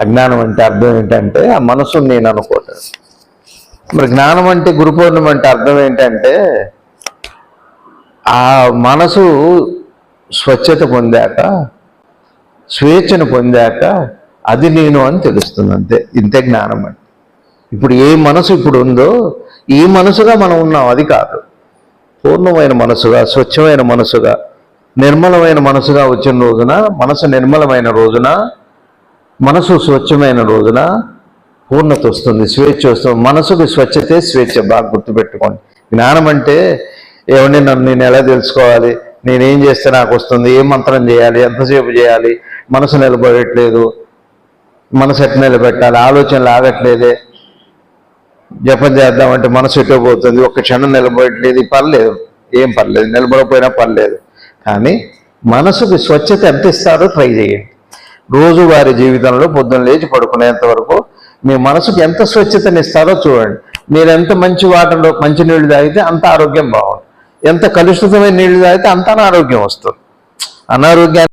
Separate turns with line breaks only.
అజ్ఞానం అంటే అర్థం ఏంటంటే ఆ మనసు నేను అనుకోవటం. మరి జ్ఞానం అంటే గురు పౌర్ణమి అంటే అర్థం ఏంటంటే ఆ మనసు స్వచ్ఛత పొందాక స్వేచ్ఛను పొందాక అది నేను అని తెలుస్తుంది అంతే. ఇంతే జ్ఞానం అంటే. ఇప్పుడు ఏ మనసు ఇప్పుడు ఉందో ఈ మనసుగా మనం ఉన్నాం అది కాదు. పూర్ణమైన మనసుగా స్వచ్ఛమైన మనసుగా నిర్మలమైన మనసుగా వచ్చిన రోజున మనసు నిర్మలమైన రోజున మనసు స్వచ్ఛమైన రోజున పూర్ణత వస్తుంది స్వేచ్ఛ వస్తుంది. మనసుకు స్వచ్ఛతే స్వేచ్ఛ. బాగా గుర్తుపెట్టుకోండి. జ్ఞానం అంటే ఏమండి నన్ను నేను ఎలా తెలుసుకోవాలి? నేనేం చేస్తే నాకు వస్తుంది? ఏ మంత్రం చేయాలి? ఎంతసేపు చేయాలి? మనసు నిలబడట్లేదు. మనసు ఎట్టు నిలబెట్టాలి? ఆలోచనలు ఆగట్లేదే. జపం చేద్దామంటే మనసు ఎటో పోతుంది? ఒక్క క్షణం నిలబడట్లేదు. పర్లేదు. ఏం పర్లేదు. నిలబడకపోయినా పర్లేదు. కానీ మనసుకి స్వచ్ఛత ఎంత ఇస్తారో ట్రై చేయండి. రోజువారి జీవితంలో పొద్దున్న లేచి పడుకునేంత వరకు మీ మనసుకు ఎంత స్వచ్ఛతని ఇస్తారో చూడండి. మీరు ఎంత మంచి వాటర్లో మంచి నీళ్ళు తాగితే అంత ఆరోగ్యం బాగుంది ఎంత కలుషితమైన నీళ్ళు తాగితే అంత అనారోగ్యం వస్తుంది. అనారోగ్యాన్ని